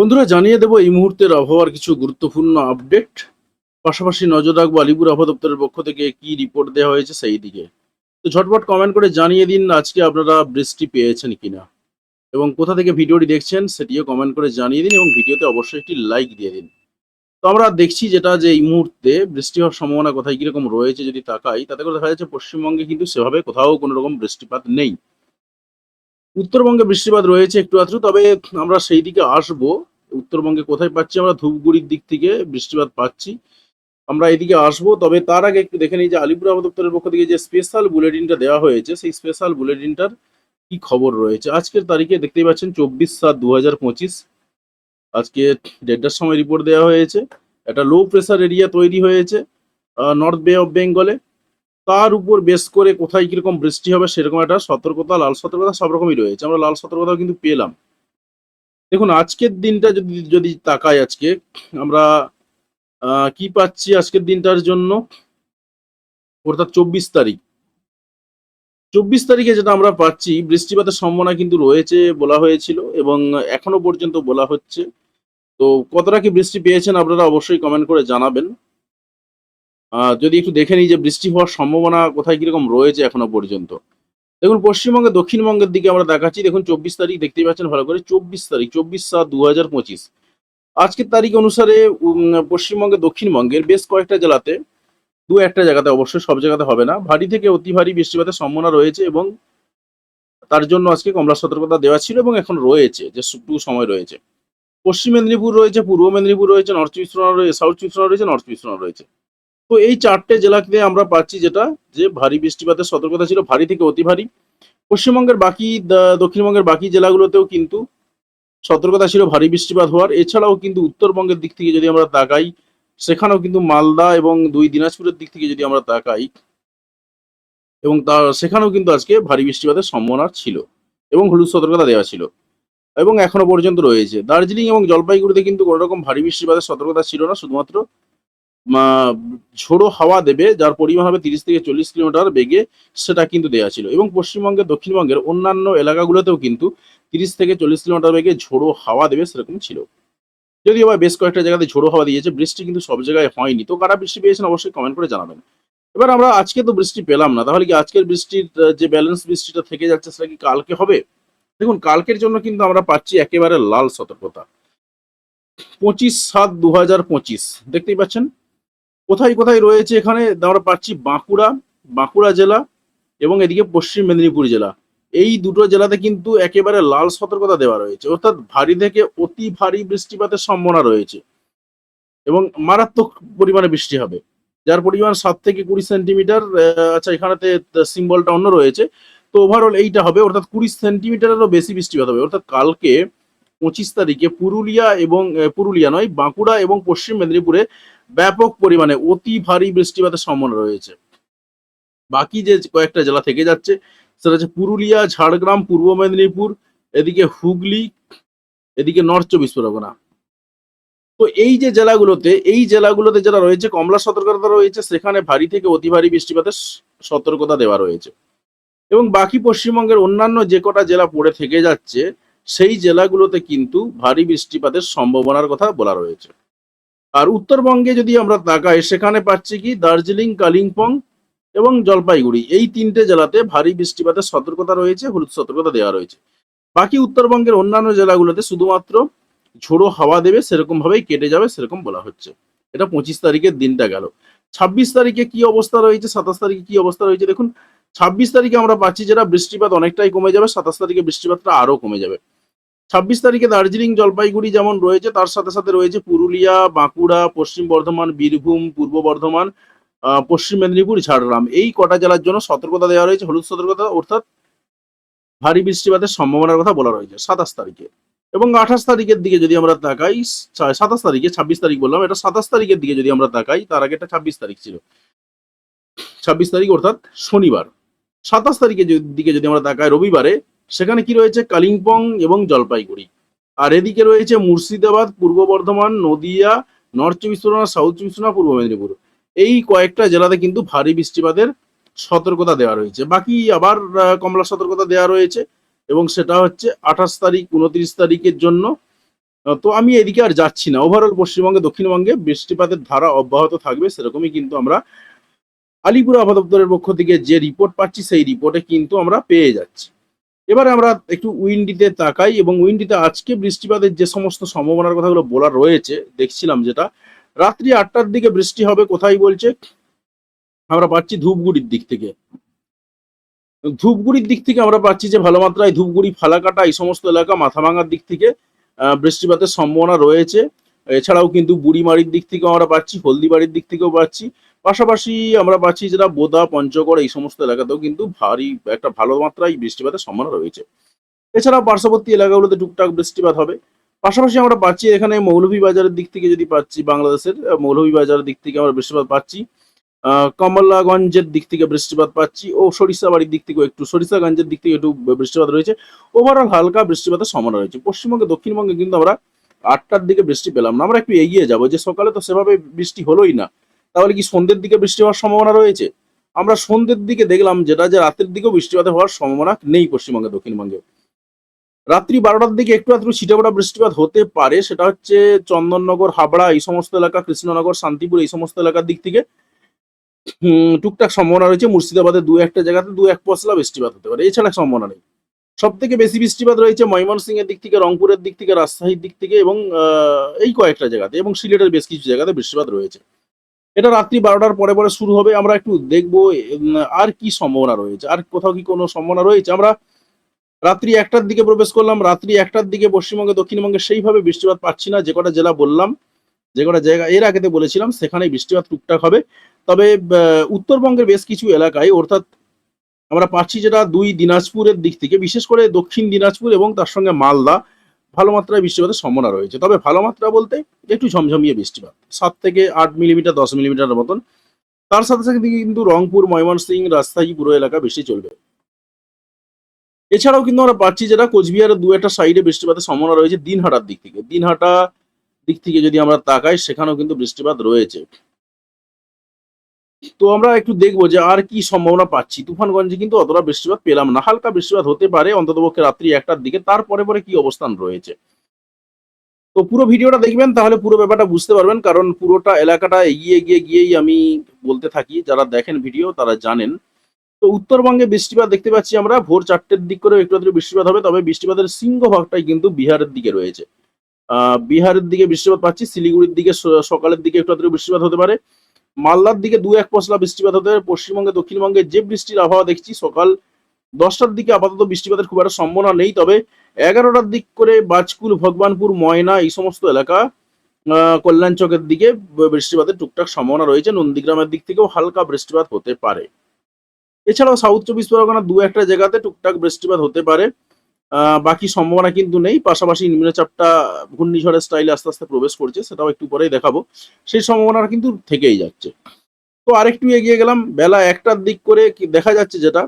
বন্ধুরা, জানিয়ে দেবো এই মুহূর্তের আবহাওয়ার কিছু গুরুত্বপূর্ণ আপডেট। পাশাপাশি নজর রাখব আলিপুর আবহাওয়া দপ্তরের পক্ষ থেকে কি রিপোর্ট দেওয়া হয়েছে সেই দিকে। তো ঝটপট কমেন্ট করে জানিয়ে দিন আজকে আপনারা বৃষ্টি পেয়েছেন কিনা। এবং কোথা থেকে ভিডিওটি দেখছেন সেটিও কমেন্ট করে জানিয়ে দিন এবং ভিডিওতে অবশ্যই একটি লাইক দিয়ে দিন। তো আমরা দেখছি যেটা যে এই মুহূর্তে বৃষ্টি হওয়ার সম্ভাবনা কোথায় কীরকম রয়েছে যদি তাকাই, তাতে করে দেখা যাচ্ছে পশ্চিমবঙ্গে কিন্তু সেভাবে কোথাও কোনো রকম বৃষ্টিপাত নেই। উত্তরবঙ্গে বৃষ্টিপাত রয়েছে একটু আধটু, তবে আমরা সেই দিকে আসব। উত্তরবঙ্গে কোথায় পাচ্ছি আমরা? ধূপগুড়ির দিক থেকে বৃষ্টিপাত পাচ্ছি। আমরা এদিকে আসব, তবে তার আগে একটু দেখে নিই যে আলিপুর আবহাওয়া দপ্তরের পক্ষ থেকে যে স্পেশাল বুলেটিনটা দেওয়া হয়েছে, সেই স্পেশাল বুলেটিনটার কি খবর রয়েছে? আজকের তারিখে দেখতেই পাচ্ছেন চব্বিশ সাত দু হাজার পঁচিশ। আজকে দেড়টার সময় রিপোর্ট দেওয়া হয়েছে। একটা লো প্রেসার এরিয়া তৈরি হয়েছে নর্থ বে অফ বেঙ্গলে তার উপর বেস করে কোথায় কীরকম বৃষ্টি হবে সেরকম একটা সতর্কতা, লাল সতর্কতা সব রকমই রয়েছে। আমরা লাল সতর্কতাও কিন্তু পেলাম। দেখুন, আজকের দিনটা যদি যদি তাকাই আজকে, আমরা কি পাচ্ছি আজকের দিনটার জন্য? অর্থাৎ চব্বিশ তারিখ। চব্বিশ তারিখে যেটা আমরা পাচ্ছি, বৃষ্টিপাতের সম্ভাবনা কিন্তু রয়েছে বলা হয়েছিল এবং এখনও পর্যন্ত বলা হচ্ছে। তো কতটা কি বৃষ্টি পেয়েছেন আপনারা অবশ্যই কমেন্ট করে জানাবেন। যদি একটু দেখে নিই যে বৃষ্টি হওয়ার সম্ভাবনা কোথায় কীরকম রয়েছে এখনও পর্যন্ত। দেখুন পশ্চিমবঙ্গে দক্ষিণবঙ্গের দিকে আমরা দেখাচ্ছি। দেখুন, চব্বিশ তারিখ দেখতেই পাচ্ছেন ভালো করে। চব্বিশ তারিখ, চব্বিশ সাত দু হাজার পঁচিশ। আজকের তারিখ অনুসারে পশ্চিমবঙ্গে, দক্ষিণবঙ্গের বেশ কয়েকটা জেলাতে, দু একটা জায়গাতে অবশ্যই সব জায়গাতে হবে না। ভারী থেকে অতি ভারী বৃষ্টিপাতের সম্ভাবনা রয়েছে এবং তার জন্য আজকে কমলা সতর্কতা দেওয়া ছিল এবং এখন রয়েছে, যে টু সময় রয়েছে। পশ্চিম মেদিনীপুর রয়েছে, পূর্ব মেদিনীপুর রয়েছে, নর্থ পরগনা রয়েছে সাউথ পরগনা রয়েছে, নর্থ পরগনা রয়েছে। তো এই চারটে জেলাতে আমরা পাচ্ছি যেটা, যে ভারী বৃষ্টিপাতের সতর্কতা ছিল, ভারী থেকে অতি ভারী। পশ্চিমবঙ্গের বাকি দক্ষিণবঙ্গের বাকি জেলাগুলোতেও কিন্তু সতর্কতা ছিল, ভারী বৃষ্টিপাত হওয়ার। এছাড়াও কিন্তু উত্তরবঙ্গের দিক থেকে যদি আমরা তাকাই, সেখানেও কিন্তু মালদা এবং দুই দিনাজপুরের দিক থেকে যদি আমরা তাকাই, এবং তা, সেখানেও কিন্তু আজকে ভারী বৃষ্টিপাতের সম্ভাবনা ছিল এবং হলুদ সতর্কতা দেওয়া ছিল এবং এখনও পর্যন্ত রয়েছে। দার্জিলিং এবং জলপাইগুড়িতে কিন্তু কোনো রকম ভারী বৃষ্টিপাতের সতর্কতা ছিল না, শুধুমাত্র ঝোড়ো হাওয়া দেবে, যার পরিমাণ হবে তিরিশ থেকে চল্লিশ কিলোমিটার বেগে, সেটা কিন্তু দেওয়া ছিল। এবং পশ্চিমবঙ্গের, দক্ষিণবঙ্গের অন্যান্য এলাকাগুলোতেও কিন্তু তিরিশ থেকে চল্লিশ কিলোমিটার বেগে ঝোড়ো হাওয়া দেবে সেরকম ছিল। যদিও বা বেশ কয়েকটা জায়গাতে ঝোড়ো হাওয়া দিয়েছে, বৃষ্টি কিন্তু সব জায়গায় হয়নি। তো কারা বৃষ্টি পেয়েছেন অবশ্যই কমেন্ট করে জানাবেন। এবার আমরা আজকে তো বৃষ্টি পেলাম না, তাহলে কি আজকের বৃষ্টির যে ব্যালেন্স বৃষ্টিটা থেকে যাচ্ছে সেটা কি কালকে হবে? দেখুন, কালকের জন্য কিন্তু আমরা পাচ্ছি একেবারে লাল সতর্কতা। পঁচিশ সাত দু হাজার পঁচিশ, দেখতেই পাচ্ছেন? কোথায় কোথায় রয়েছে এখানে? আমরা পাচ্ছি বাঁকুড়া বাঁকুড়া জেলা এবং এদিকে পশ্চিম মেদিনীপুর জেলা। এই দুটো জেলাতে কিন্তু একেবারে লাল সতর্কতা দেওয়া রয়েছে। অর্থাৎ ভারী থেকে অতি ভারী বৃষ্টিপাতের সম্ভাবনা রয়েছে এবং মারাত্মক পরিমাণে বৃষ্টি হবে। যার পরিমাণ সাত থেকে কুড়ি সেন্টিমিটার আচ্ছা এখানেতে সিম্বলটা অন্য রয়েছে। তো ওভারঅল এইটা হবে। অর্থাৎ কুড়ি সেন্টিমিটারেরও বেশি বৃষ্টিপাত হবে। অর্থাৎ কালকে পঁচিশ তারিখে পুরুলিয়া এবং পুরুলিয়া নয়, বাঁকুড়া এবং পশ্চিম মেদিনীপুরে ব্যাপক পরিমাণে অতি ভারী বৃষ্টিপাতের সম্ভাবনা রয়েছে। বাকি যে কয়েকটা জেলা থেকে যাচ্ছে, সেটা হচ্ছে পুরুলিয়া, ঝাড়গ্রাম, পূর্ব মেদিনীপুর, এদিকে হুগলি, এদিকে নর্থ চব্বিশ পরগনা। তো এই যে জেলাগুলোতে, এই জেলাগুলোতে যারা রয়েছে, কমলা সতর্কতা রয়েছে, সেখানে ভারী থেকে অতি ভারী বৃষ্টিপাতের সতর্কতা দেওয়া রয়েছে। এবং বাকি পশ্চিমবঙ্গের অন্যান্য যে কটা জেলা পড়ে থেকে যাচ্ছে, সেই জেলাগুলোতে কিন্তু ভারী বৃষ্টিপাতের সম্ভাবনার কথা বলা রয়েছে। আর উত্তরবঙ্গে যদি আমরা তাকাই, সেখানে পাচ্ছি কি? দার্জিলিং, কালিম্পং এবং জলপাইগুড়ি। এই তিনটে জেলাতে ভারী বৃষ্টিপাতের সতর্কতা রয়েছে, হলুদ সতর্কতা দেওয়া রয়েছে। বাকি উত্তরবঙ্গের অন্যান্য জেলাগুলোতে শুধুমাত্র ঝোড়ো হাওয়া দেবে সেরকম ভাবেই কেটে যাবে, সেরকম বলা হচ্ছে। এটা পঁচিশ তারিখের দিনটা গেল। ছাব্বিশ তারিখে কি অবস্থা রয়েছে? সাতাশ তারিখে কি অবস্থা রয়েছে? দেখুন, ছাব্বিশ তারিখে আমরা পাচ্ছি যেটা বৃষ্টিপাত অনেকটাই কমে যাবে, সাতাশ তারিখে বৃষ্টিপাতটা আরও কমে যাবে। ছাব্বিশ তারিখে দার্জিলিং জলপাইগুড়ি যেমন রয়েছে, তার সাথে সাথে রয়েছে পুরুলিয়া, বাঁকুড়া, পশ্চিম বর্ধমান, বীরভূম, পূর্ব বর্ধমান পশ্চিম মেদিনীপুর, ঝাড়গ্রাম। এই কটা জেলার জন্য সতর্কতা দেওয়া রয়েছে। হলুদ সতর্কতা অর্থাৎ ভারী বৃষ্টিপাতের সম্ভাবনার কথা বলা রয়েছে সাতাশ তারিখে। এবং আঠাশ তারিখের দিকে যদি আমরা তাকাই সাতাশ তারিখে, ছাব্বিশ তারিখ বললাম, এটা সাতাশ তারিখের দিকে যদি আমরা তাকাই, তার আগে এটা ছাব্বিশ তারিখ ছিল। ছাব্বিশ তারিখ অর্থাৎ শনিবার। সাতাশ তারিখের দিকে যদি আমরা তাকাই, রবিবারে সেখানে কি রয়েছে? কালিম্পং এবং জলপাইগুড়ি। আর এদিকে রয়েছে মুর্শিদাবাদ, পূর্ব বর্ধমান, নদিয়া, নর্থ চব্বিশ পরগনা, সাউথ চব্বিশ পরগনা, পূর্ব মেদিনীপুর। এই কয়েকটা জেলাতে কিন্তু ভারী বৃষ্টিপাতের সতর্কতা দেওয়া রয়েছে। বাকি আবার কমলা সতর্কতা দেওয়া রয়েছে এবং সেটা হচ্ছে আঠাশ তারিখ, উনত্রিশ তারিখের জন্য। তো আমি এদিকে আর যাচ্ছি না। ওভারঅল পশ্চিমবঙ্গে, দক্ষিণবঙ্গে বৃষ্টিপাতের ধারা অব্যাহত থাকবে, সেরকমই কিন্তু আমরা আলিপুর আবহাওয়া দপ্তরের পক্ষ থেকে যে রিপোর্ট পাচ্ছি, সেই রিপোর্টে কিন্তু আমরা পেয়ে যাচ্ছি। এবারে আমরা একটু উইন্ডিতে তাকাই এবং উইন্ডিতে আজকে বৃষ্টিপাতের যে সমস্ত সম্ভাবনার কথাগুলো বলা রয়েছে, দেখছিলাম যেটা। রাত্রি আটটার দিকে বৃষ্টি হবে কোথায় বলছে? আমরা পাচ্ছি ধূপগুড়ির দিক থেকে। ধূপগুড়ির দিক থেকে আমরা পাচ্ছি যে ভালো মাত্রায় ধূপগুড়ি, ফালাকাটা, এই সমস্ত এলাকা মাথাভাঙার দিক থেকে বৃষ্টিপাতের সম্ভাবনা রয়েছে। এছাড়াও কিন্তু বুড়িমারির দিক থেকেও আমরা পাচ্ছি, হলদিবাড়ির দিক থেকেও পাচ্ছি। পাশাপাশি আমরা পাচ্ছি যেটা বোদা, পঞ্চগড়, এই সমস্ত এলাকাতেও কিন্তু ভারী একটা ভালো মাত্রায় বৃষ্টিপাতের সম্ভাবনা রয়েছে। এছাড়া পার্শ্ববর্তী এলাকাগুলোতে টুকটাক বৃষ্টিপাত হবে। পাশাপাশি আমরা পাচ্ছি এখানে মৌলভীবাজারের দিক থেকে যদি পাচ্ছি, বাংলাদেশের মৌলভীবাজারের দিক থেকে আমরা বৃষ্টিপাত পাচ্ছি। কমলাগঞ্জের দিক থেকে বৃষ্টিপাত পাচ্ছি ও সরিষাবাড়ির দিক থেকেও একটু, সরিষাগঞ্জের দিক থেকে একটু বৃষ্টিপাত রয়েছে। ওভারঅল হালকা বৃষ্টিপাতের সম্ভাবনা রয়েছে। পশ্চিমবঙ্গে, দক্ষিণবঙ্গে কিন্তু আমরা আটটার দিকে বৃষ্টি পেলাম না। আমরা একটু এগিয়ে যাব যে সকালে তো সেভাবে বৃষ্টি হলোই না। তাহলে কি সন্ধ্যের দিকে বৃষ্টি হওয়ার সম্ভাবনা রয়েছে? আমরা সন্ধ্যের দিকে দেখলাম যেটা যে রাতের দিকেও বৃষ্টিপাত হওয়ার সম্ভাবনা নেই পশ্চিমবঙ্গে, দক্ষিণবঙ্গে। রাত্রি বারোটার দিকে একটু একটু ছিটেফোঁটা বৃষ্টিপাত হতে পারে, সেটা হচ্ছে চন্দননগর, হাবড়া, এই সমস্ত এলাকা, কৃষ্ণনগর, শান্তিপুর, এই সমস্ত এলাকার দিক থেকে টুকটাক সম্ভাবনা রয়েছে। মুর্শিদাবাদের দু একটা জায়গাতে দু এক পশলা বৃষ্টিপাত হতে পারে, এছাড়া সম্ভাবনা নেই। সব থেকে বেশি বৃষ্টিপাত রয়েছে ময়মনসিং এর দিক থেকে, রংপুরের দিক থেকে, রাজশাহীর দিক থেকে এবং এই কয়েকটা জায়গাতে এবং সিলেটের বেশ কিছু জায়গাতে বৃষ্টিপাত রয়েছে। এটা রাত্রি বারোটার পরে পরে শুরু হবে। আমরা একটু দেখব আর কি সম্ভাবনা রয়েছে? আর কোথাও কি কোনো সম্ভাবনা রয়েছে? আমরা রাত্রি একটার দিকে প্রবেশ করলাম, রাত্রি একটার দিকে পশ্চিমবঙ্গে, দক্ষিণবঙ্গে সেইভাবে বৃষ্টিপাত পাচ্ছি না। যে কটা জেলা বললাম, যে কটা জায়গা, এর আগেতে বলেছিলাম সেখানে বৃষ্টিপাত টুকটাক হবে। তবে উত্তরবঙ্গের বেশ কিছু এলাকায়, অর্থাৎ আমরা পাচ্ছি যেটা দুই দিনাজপুরের দিক থেকে, বিশেষ করে দক্ষিণ দিনাজপুর এবং তার সঙ্গে মালদা। ভালো মাত্রায় বৃষ্টিপাতের সম্ভাবনা রয়েছে। তবে ভালো মাত্রা বলতে একটু ঝমঝমিয়ে বৃষ্টিপাত। সাত থেকে আট মিলিমিটার, দশ মিলিমিটার মতন। তার সাথে সাথে কিন্তু রংপুর, ময়মনসিংহ, রাজশাহী পুরো এলাকা বেশি চলবে। এছাড়াও কিন্তু আমরা পাচ্ছি যেটা কোচবিহারের দু একটা সাইডে বৃষ্টিপাতের সম্ভাবনা রয়েছে দিনহাটার দিক থেকে। দিনহাটা দিক থেকে যদি আমরা তাকাই, সেখানেও কিন্তু বৃষ্টিপাত রয়েছে। তো আমরা একটু দেখব যে আর কি সম্ভাবনা পাচ্ছি। তুফানগঞ্জে কিন্তু অতটা বৃষ্টিপাত পেলাম না। হালকা বৃষ্টিপাত হতে পারে অন্ততপক্ষে রাত্রি একটার দিকে। তারপরে পরে কি অবস্থান রয়েছে? তো পুরো ভিডিওটা দেখবেন তাহলে পুরো ব্যাপারটা বুঝতে পারবেন। কারণ পুরোটা এলাকাটা এগিয়ে গিয়ে গিয়েই আমি বলতে থাকি যারা দেখেন ভিডিও তারা জানেন। তো উত্তরবঙ্গে বৃষ্টিপাত দেখতে পাচ্ছি আমরা। ভোর চারটের দিক করে একটু একটু বৃষ্টিপাত হবে তবে বৃষ্টিপাতের সিংহভাগটাই কিন্তু বিহারের দিকে রয়েছে। আহ, বিহারের দিকে বৃষ্টিপাত পাচ্ছি। শিলিগুড়ির দিকে সকালের দিকে একটু একটু বৃষ্টিপাত হতে পারে। মালদার দিকে দু এক পশলা বৃষ্টিপাত হতে পারে। পশ্চিমবঙ্গে, দক্ষিণবঙ্গে যে বৃষ্টির আবহাওয়া দেখছি, সকাল দশটার দিকে আপাতত বৃষ্টিপাতের খুব একটা সম্ভাবনা নেই। তবে এগারোটার দিক করে বাজকুল, ভগবানপুর, ময়না এই সমস্ত এলাকা কল্যাণ চকের দিকে বৃষ্টিপাতের টুকটাক সম্ভাবনা রয়েছে। নন্দীগ্রামের দিক থেকেও হালকা বৃষ্টিপাত হতে পারে। এছাড়াও সাউথ চব্বিশ পরগনা দু একটা জায়গাতে টুকটাক বৃষ্টিপাত হতে পারে। বাকি সম্ভাবনা কিন্তু নেই। পাশাপাশি নিম্নচাপটা ঘূর্ণিঝড়ের স্টাইলে আস্তে আস্তে প্রবেশ করছে, সেটাও একটু পরেই দেখাবো। সেই সম্ভাবনাটা কিন্তু থেকেই যাচ্ছে। তো আরেকটু এগিয়ে গেলাম, বেলা একটার দিক করে দেখা যাচ্ছে যেটা,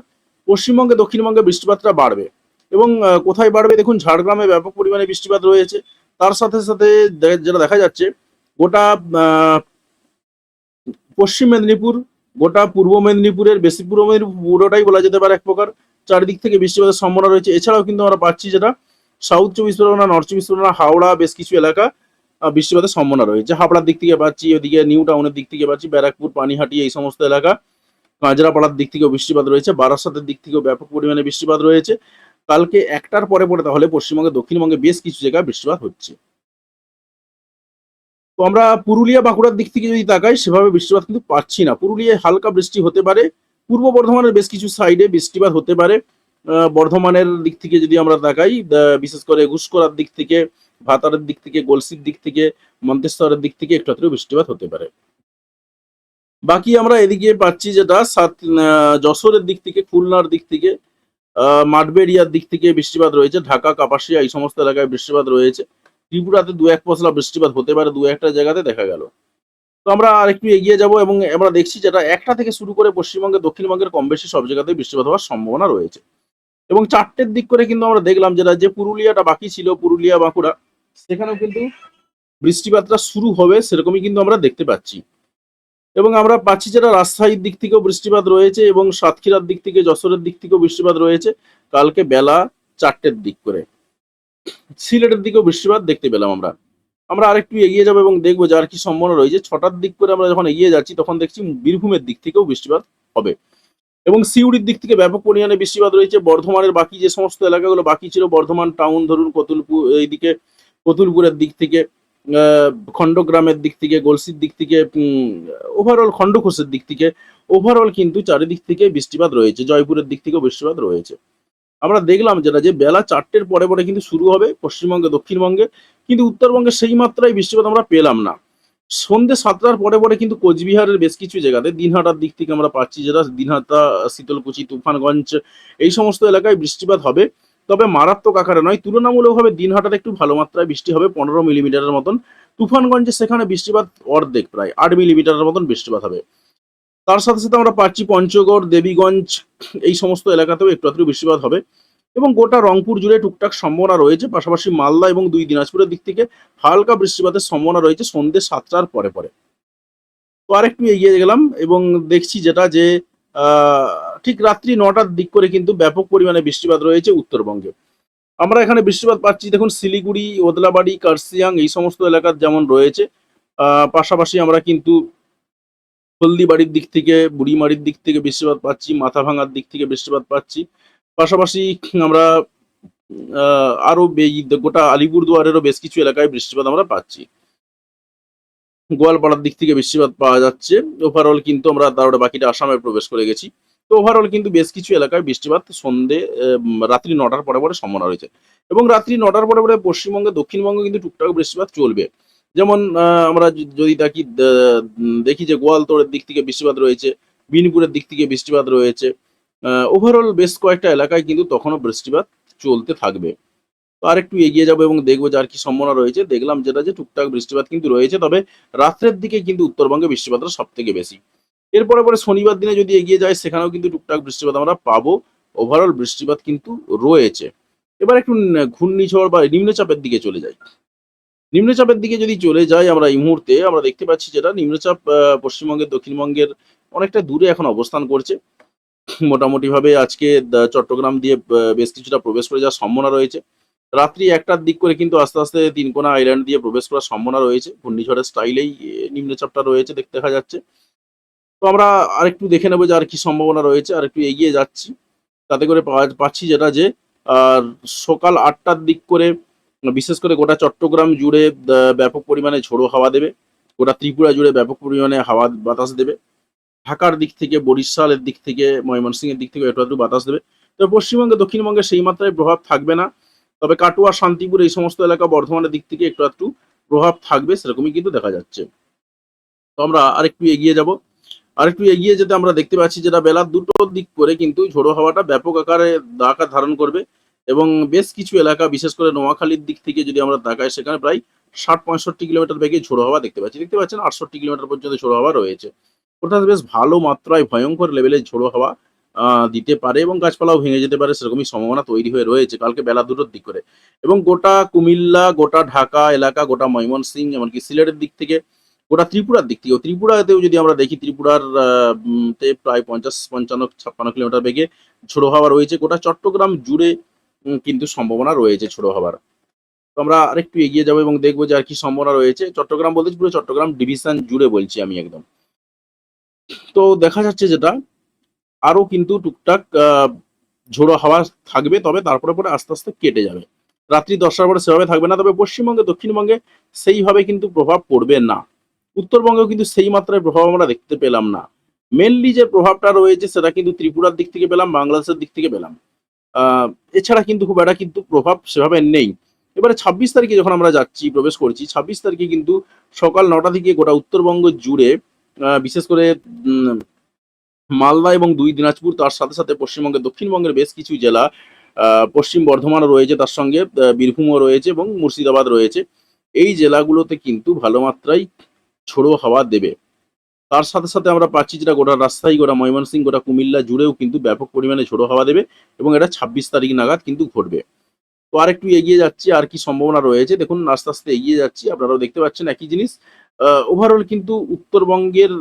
পশ্চিমবঙ্গে দক্ষিণবঙ্গে বৃষ্টিপাতটা বাড়বে। এবং কোথায় বাড়বে দেখুন, ঝাড়গ্রামে ব্যাপক পরিমাণে বৃষ্টিপাত রয়েছে। তার সাথে সাথে যেটা দেখা যাচ্ছে, গোটা পশ্চিম মেদিনীপুর গোটা পূর্ব মেদিনীপুরের, বেশি পূর্ব মেদিনীপুর পুরোটাই বলা যেতে পারে এক প্রকার। চারিদিক থেকে বৃষ্টিপাতের সম্ভাবনা রয়েছে। এছাড়াও কিন্তু আমরা পাচ্ছি যেটা সাউথ চব্বিশ পরগনা নর্থ চব্বিশ পরগনা, হাওড়া, বেশ কিছু এলাকা বৃষ্টিপাতের সম্ভাবনা রয়েছে। হাবড়ার দিক থেকে পাচ্ছি, ওদিকে নিউ টাউনের দিক থেকে পাচ্ছি, ব্যারাকপুর, পানিহাটি, এই সমস্ত এলাকা। কাঁচরাপাড়ার দিক থেকেও বৃষ্টিপাত রয়েছে। বারাসাতের দিক থেকেও ব্যাপক পরিমাণে বৃষ্টিপাত রয়েছে। কালকে একটার পরে পরে তাহলে পশ্চিমবঙ্গে, দক্ষিণবঙ্গে বেশ কিছু জায়গায় বৃষ্টিপাত হচ্ছে। তো আমরা পুরুলিয়া বাঁকুড়ার দিক থেকে যদি তাকাই, সেভাবে বৃষ্টিপাত কিন্তু পাচ্ছি না। পুরুলিয়ায় হালকা বৃষ্টি হতে পারে। পূর্ব বর্ধমানের বেশ কিছু সাইডে বৃষ্টিপাত হতে পারে। বর্ধমানের দিক থেকে যদি আমরা তাকাই বিশেষ করে ঘুষকরার দিক থেকে, ভাতারের দিক থেকে, গলসির দিক থেকে, মন্তেশ্বরের দিক থেকে একটু একটু বৃষ্টিপাত হতে পারে। বাকি আমরা এদিকে পাচ্ছি যেটা, সাত যশোরের দিক থেকে, খুলনার দিক থেকে মাঠবেড়িয়ার দিক থেকে বৃষ্টিপাত রয়েছে। ঢাকা, কাপাসিয়া এই সমস্ত এলাকায় বৃষ্টিপাত রয়েছে। ত্রিপুরাতে দু এক পশলা বৃষ্টিপাত হতে পারে, দু একটা জায়গাতে দেখা গেল। তো আমরা আর একটু এগিয়ে যাব এবং আমরা দেখছি যেটা একটা থেকে শুরু করে পশ্চিমবঙ্গে, দক্ষিণবঙ্গের কম বেশি সব জায়গাতেই বৃষ্টিপাত হওয়ার সম্ভাবনা রয়েছে। এবং চারটের দিক করে কিন্তু আমরা দেখলাম যেটা যে পুরুলিয়াটা বাকি ছিল, পুরুলিয়া, বাঁকুড়া, সেখানেও কিন্তু বৃষ্টিপাতটা শুরু হবে সেরকমই কিন্তু আমরা দেখতে পাচ্ছি। এবং আমরা পাচ্ছি যেটা রাজশাহীর দিক থেকেও বৃষ্টিপাত রয়েছে এবং সাতক্ষীরার দিক থেকে যশোরের দিক থেকেও বৃষ্টিপাত রয়েছে। কালকে বেলা চারটের দিক করে। সিলেটের দিকেও বৃষ্টিপাত দেখতে পেলাম আমরা। আমরা আরেকটু এগিয়ে যাব এবং দেখব যার কি সম্ভাবনা রয়েছে। ছটার দিক করে আমরা যখন এগিয়ে যাচ্ছি, তখন দেখছি বীরভূমের দিক থেকেও বৃষ্টিপাত হবে। এবং সিউড়ির দিক থেকে ব্যাপক পরিমাণে বৃষ্টিপাত রয়েছে বর্ধমানের বাকি যে সমস্ত এলাকাগুলো বাকি ছিল, বর্ধমান টাউন ধরুন কতুলপুর এইদিকে কতুলপুরের দিক থেকে খণ্ডগ্রামের দিক থেকে, গলসির দিক থেকে ওভারঅল খণ্ডঘোষের দিক থেকে ওভারঅল কিন্তু চারিদিক থেকে বৃষ্টিপাত রয়েছে, জয়পুরের দিক থেকেও বৃষ্টিপাত রয়েছে। আমরা দেখলাম যেটা, যে বেলা চারটের পরে পরে কিন্তু শুরু হবে পশ্চিমবঙ্গে, দক্ষিণবঙ্গে। কিন্তু উত্তরবঙ্গে সেই মাত্রায় বৃষ্টিপাত আমরা পেলাম না। সন্ধ্যে সাতটার পরে পরে কিন্তু কোচবিহারের বেশ কিছু জায়গাতে, দিনহাটার দিক থেকে আমরা পাচ্ছি যেটা, দিনহাটা, শীতলকুচি, তুফানগঞ্জ, এই সমস্ত এলাকায় বৃষ্টিপাত হবে। তবে মারাত্মক আকারে নয়, তুলনামূলকভাবে দিনহাটাতে একটু ভালো মাত্রায় বৃষ্টি হবে, পনেরো মিলিমিটারের মতন। তুফানগঞ্জে সেখানে বৃষ্টিপাত অর্ধেক প্রায়, আট মিলিমিটারের মতন বৃষ্টিপাত হবে। তার সাথে সাথে আমরা পাচ্ছি পঞ্চগড়, দেবীগঞ্জ, এই সমস্ত এলাকাতেও একটু আধটু বৃষ্টিপাত হবে। এবং গোটা রংপুর জুড়ে টুকটাক সম্ভাবনা রয়েছে, পাশাপাশি মালদা এবং দুই দিনাজপুরের দিক থেকে হালকা বৃষ্টিপাতের সম্ভাবনা রয়েছে সন্ধ্যে সাতটার পরে পরে। তো আরেকটু এগিয়ে গেলাম এবং দেখছি যেটা যে ঠিক রাত্রি নটার দিক করে কিন্তু ব্যাপক পরিমাণে বৃষ্টিপাত রয়েছে উত্তরবঙ্গে। আমরা এখানে বৃষ্টিপাত পাচ্ছি, দেখুন, শিলিগুড়ি, ওদলাবাড়ি কার্সিয়াং এই সমস্ত এলাকার যেমন রয়েছে পাশাপাশি আমরা কিন্তু হলদিবাড়ির দিক থেকে বুড়িমারির দিক থেকে বৃষ্টিপাত পাচ্ছি মাথা ভাঙার দিক থেকে বৃষ্টিপাত পাচ্ছি। পাশাপাশি আমরা আহ, আরও বে- এই গোটা আলিপুরদুয়ারেরও বেশ কিছু এলাকায় বৃষ্টিপাত আমরা পাচ্ছি। গোয়ালপাড়ার দিক থেকে বৃষ্টিপাত পাওয়া যাচ্ছে। ওভারঅল কিন্তু আমরা তারপরে বাকিটা আসামে প্রবেশ করে গেছি। তো ওভারঅল কিন্তু বেশ কিছু এলাকায় বৃষ্টিপাত সন্ধে রাত্রি নটার পরে পরে সম্ভাবনা রয়েছে। এবং রাত্রি নটার পরে পরে পশ্চিমবঙ্গে দক্ষিণবঙ্গে কিন্তু টুকটাক বৃষ্টিপাত চলবে। যেমন আমরা যদি দেখি দেখি যে গোয়ালতোড়ের দিক থেকে বৃষ্টিপাত রয়েছে, বিনপুরের দিক থেকে বৃষ্টিপাত রয়েছে ওভারঅল বেশ কয়েকটা এলাকায় কিন্তু তখনও বৃষ্টিপাত চলতে থাকবে। আর একটু এগিয়ে যাব এবং দেখব যে আর কি সম্ভাবনা রয়েছে। দেখলাম যেটা যে টুকটাক বৃষ্টিপাত কিন্তু রয়েছে, তবে রাত্রের দিকে কিন্তু উত্তরবঙ্গে বৃষ্টিপাতটা সব থেকে বেশি। এরপরে পরে শনিবার দিনে যদি এগিয়ে যায় সেখানেও কিন্তু টুকটাক বৃষ্টিপাত আমরা পাবো। ওভারঅল বৃষ্টিপাত কিন্তু রয়েছে। এবার একটু ঘূর্ণিঝড় বা নিম্নচাপের দিকে চলে যাই। নিম্নচাপের দিকে যদি চলে যাই আমরা এই মুহূর্তে, আমরা দেখতে পাচ্ছি যেটা নিম্নচাপ পশ্চিমবঙ্গের, দক্ষিণবঙ্গের অনেকটা দূরে এখন অবস্থান করছে। মোটামুটি ভাবে আজকে চট্টগ্রাম দিয়ে বেশ কিছুটা প্রবেশ করে যাওয়ার সম্ভাবনা রয়েছে। রাত্রি একটার দিক করে কিন্তু আস্তে আস্তে তিনকোনা আইল্যান্ড দিয়ে প্রবেশ করার সম্ভাবনা রয়েছে। ঘূর্ণিঝড়ের স্টাইলেই নিম্নচাপটা রয়েছে দেখতে দেখা যাচ্ছে। তো আমরা আরেকটু দেখে নেব যে আর কি সম্ভাবনা রয়েছে আর একটু এগিয়ে যাচ্ছি। তাতে করে পাচ্ছি যেটা যে, আর সকাল আটটার দিক করে বিশেষ করে গোটা চট্টগ্রাম জুড়ে ব্যাপক পরিমাণে ঝোড়ো হাওয়া দেবে। গোটা ত্রিপুরা জুড়ে ব্যাপক পরিমাণে হাওয়া বাতাস দেবে। ঢাকার দিক থেকে, বরিশালের দিক থেকে, ময়মনসিংহের দিক থেকে একটু একটু বাতাস দেবে। তবে পশ্চিমবঙ্গে, দক্ষিণবঙ্গে সেই মাত্রায় প্রভাব থাকবে না। তবে কাটুয়া, শান্তিপুর এই সমস্ত এলাকা বর্ধমানের দিক থেকে একটু একটু প্রভাব থাকবে, সেরকমই কিন্তু দেখা যাচ্ছে। তো আমরা আরেকটু এগিয়ে যাব। আরেকটু এগিয়ে যেতে আমরা দেখতে পাচ্ছি যেটা বেলা দুটোর দিক করে কিন্তু ঝোড়ো হাওয়াটা ব্যাপক আকারে আকার ধারণ করবে। এবং বেশ কিছু এলাকা, বিশেষ করে নোয়াখালীর দিক থেকে যদি আমরা তাকাই, সেখানে প্রায় ষাট পঁয়ষট্টি কিলোমিটার বেগে ঝোড়ো হাওয়া দেখতে পাচ্ছি। দেখতে পাচ্ছেন আটষট্টি কিলোমিটার পর্যন্ত ঝোড়ো হাওয়া রয়েছে। অর্থাৎ বেশ ভালো মাত্রায় ভয়ঙ্কর লেভেলের ঝোড়ো হাওয়া দিতে পারে এবং গাছপালাও ভেঙে যেতে পারে, সেরকমই সম্ভাবনা তৈরি হয়ে রয়েছে কালকে বেলা দুটোর দিক করে। এবং গোটা কুমিল্লা, গোটা ঢাকা এলাকা, গোটা ময়মনসিংহ, এমনকি সিলেটের দিক থেকে গোটা ত্রিপুরার দিক থেকে ত্রিপুরাতেও যদি আমরা দেখি, ত্রিপুরার তে প্রায় পঞ্চাশ, পঞ্চান্ন, ছাপ্পান্ন কিলোমিটার বেগে ঝোড়ো হাওয়া রয়েছে। গোটা চট্টগ্রাম জুড়ে কিন্তু সম্ভাবনা রয়েছে ঝোড়ো হাওয়ার তো আমরা আরেকটু এগিয়ে যাব এবং দেখব যে আর কি সম্ভাবনা রয়েছে। চট্টগ্রাম বলতে পুরো চট্টগ্রাম ডিভিশন জুড়ে বলছি আমি একদম। তো দেখা যাচ্ছে যেটা আরও কিন্তু টুকটাক ঝোড়ো হাওয়া থাকবে, তবে তারপরে পরে আস্তে আস্তে কেটে যাবে। রাত্রি দশটার পরে সেভাবে থাকবে না, তবে পশ্চিমবঙ্গে, দক্ষিণবঙ্গে সেইভাবে কিন্তু প্রভাব পড়বে না। উত্তরবঙ্গেও কিন্তু সেই মাত্রায় প্রভাব আমরা দেখতে পেলাম না। মেনলি যে প্রভাবটা রয়েছে সেটা কিন্তু ত্রিপুরার দিক থেকে পেলাম, বাংলাদেশের দিক থেকে পেলাম। এছাড়া কিন্তু খুব একটা কিন্তু প্রভাব সেভাবে নেই। এবারে ছাব্বিশ তারিখে যখন আমরা যাচ্ছি, প্রবেশ করছি, ছাব্বিশ তারিখে কিন্তু সকাল নটা থেকে গোটা উত্তরবঙ্গ জুড়ে বিশেষ করে মালদা এবং দুই দিনাজপুর, তার সাথে সাথে পশ্চিমবঙ্গের দক্ষিণবঙ্গের বেশ কিছু জেলা পশ্চিম বর্ধমানও রয়েছে, তার সঙ্গে বীরভূমও রয়েছে এবং মুর্শিদাবাদ রয়েছে। এই জেলাগুলোতে কিন্তু ভালো মাত্রায় ছোড়ো হাওয়া দেবে। তার সাথে সাথে আমরা পাচ্ছি যেটা গোটা রাস্তায় গোটা ময়মনসিংহ, গোটা কুমিল্লা জুড়েও কিন্তু ব্যাপক পরিমাণে ঝোড়ো হাওয়া দেবে এবং এটা ছাব্বিশ তারিখ নাগাদ কিন্তু ঘটবে। তো আর একটু এগিয়ে যাচ্ছি, আর কি সম্ভাবনা রয়েছে? দেখুন, আস্তে আস্তে এগিয়ে যাচ্ছি, আপনারাও দেখতে পাচ্ছেন একই জিনিস। ওভারঅল কিন্তু উত্তরবঙ্গের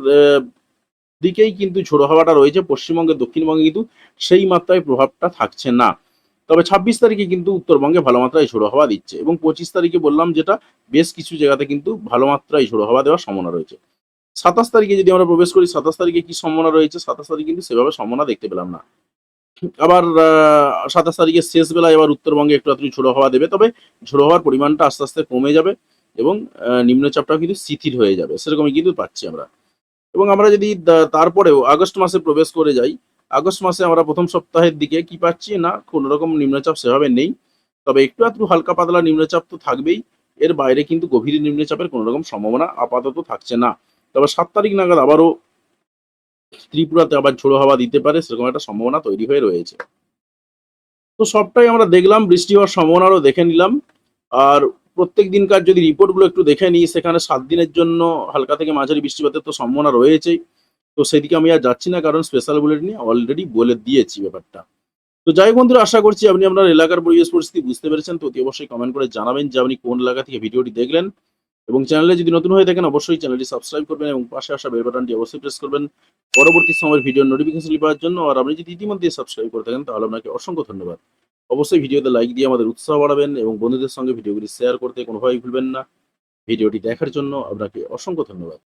দিকেই কিন্তু ঝোড়ো হাওয়াটা রয়েছে, পশ্চিমবঙ্গের, দক্ষিণবঙ্গে কিন্তু সেই মাত্রায় প্রভাবটা থাকছে না। তবে ছাব্বিশ তারিখে কিন্তু উত্তরবঙ্গে ভালো মাত্রায় ঝোড়ো হাওয়া দিচ্ছে এবং পঁচিশ তারিখে বললাম যেটা, বেশ কিছু জায়গাতে কিন্তু ভালো মাত্রায় ঝোড়ো হাওয়া দেওয়ার সম্ভাবনা রয়েছে। সাতাশ তারিখে যদি আমরা প্রবেশ করি, সাতাশ তারিখে কি সম্ভাবনা রয়েছে? সাতাশ তারিখে কিন্তু সেভাবে সম্ভাবনা দেখতে পেলাম না। আবার সাতাশ তারিখের শেষ বেলায় এবার উত্তরবঙ্গে একটু রাত্রি ঝোড়ো হওয়া দেবে, তবে ঝোড়ো হওয়ার পরিমাণটা আস্তে আস্তে কমে যাবে এবং নিম্নচাপটাও কিন্তু শিথিল হয়ে যাবে। সেরকমই কিন্তু পাচ্ছি আমরা। এবং আমরা যদি তারপরেও আগস্ট মাসে প্রবেশ করে যাই, আগস্ট মাসে আমরা প্রথম সপ্তাহের দিকে কি পাচ্ছি? না, কোনো রকম নিম্নচাপ সেভাবে নেই। তবে একটু একটু হালকা পাতলা নিম্নচাপ তো থাকবেই। এর বাইরে কিন্তু গভীর নিম্নচাপের কোনো রকম সম্ভাবনা আপাতত থাকছে না। তবে সাত তারিখ নাগাদ আবারও ত্রিপুরাতে আবার ঝোড়ো হাওয়া দিতে পারে, সেরকম একটা সম্ভাবনা তৈরি হয়ে রয়েছে। তো সবটাই আমরা দেখলাম, বৃষ্টি হওয়ার সম্ভাবনারও দেখে নিলাম। আর প্রত্যেক দিনকার যদি রিপোর্টগুলো একটু দেখে নিই, সেখানে সাত দিনের জন্য হালকা থেকে মাঝারি বৃষ্টিপাতের তো সম্ভাবনা রয়েছেই। তো সেদিকে আমি আর যাচ্ছি না, কারণ স্পেশাল বুলেট নিয়ে অলরেডি বলে দিয়েছি ব্যাপারটা। তো যাই হোক বন্ধুরা, আশা করছি আপনি আপনার এলাকার পরিবেশ পরিস্থিতি বুঝতে পেরেছেন। তো অতি অবশ্যই কমেন্ট করে জানাবেন যে আপনি কোন এলাকা থেকে ভিডিওটি দেখলেন। এবং চ্যানেলে যদি নতুন হয়ে থাকেন, অবশ্যই চ্যানেলটি সাবস্ক্রাইব করবেন এবং পাশে আসা বেল বাটনটি অবশ্যই প্রেস করবেন। পরবর্তী সময়ের ভিডিও নোটিফিকেশন পাওয়ার জন্য আর আপনি যদি ইতিমধ্যে সাবস্ক্রাইব করে থাকেন, তাহলে আপনাকে অসংখ্য ধন্যবাদ। অবশ্যই ভিডিওতে লাইক দিয়ে আমাদের উৎসাহ বাড়াবেন এবং বন্ধুদের সঙ্গে ভিডিওগুলি শেয়ার করতে কোনোভাবেই ভুলবেন না। ভিডিওটি দেখার জন্য আপনাকে অসংখ্য ধন্যবাদ।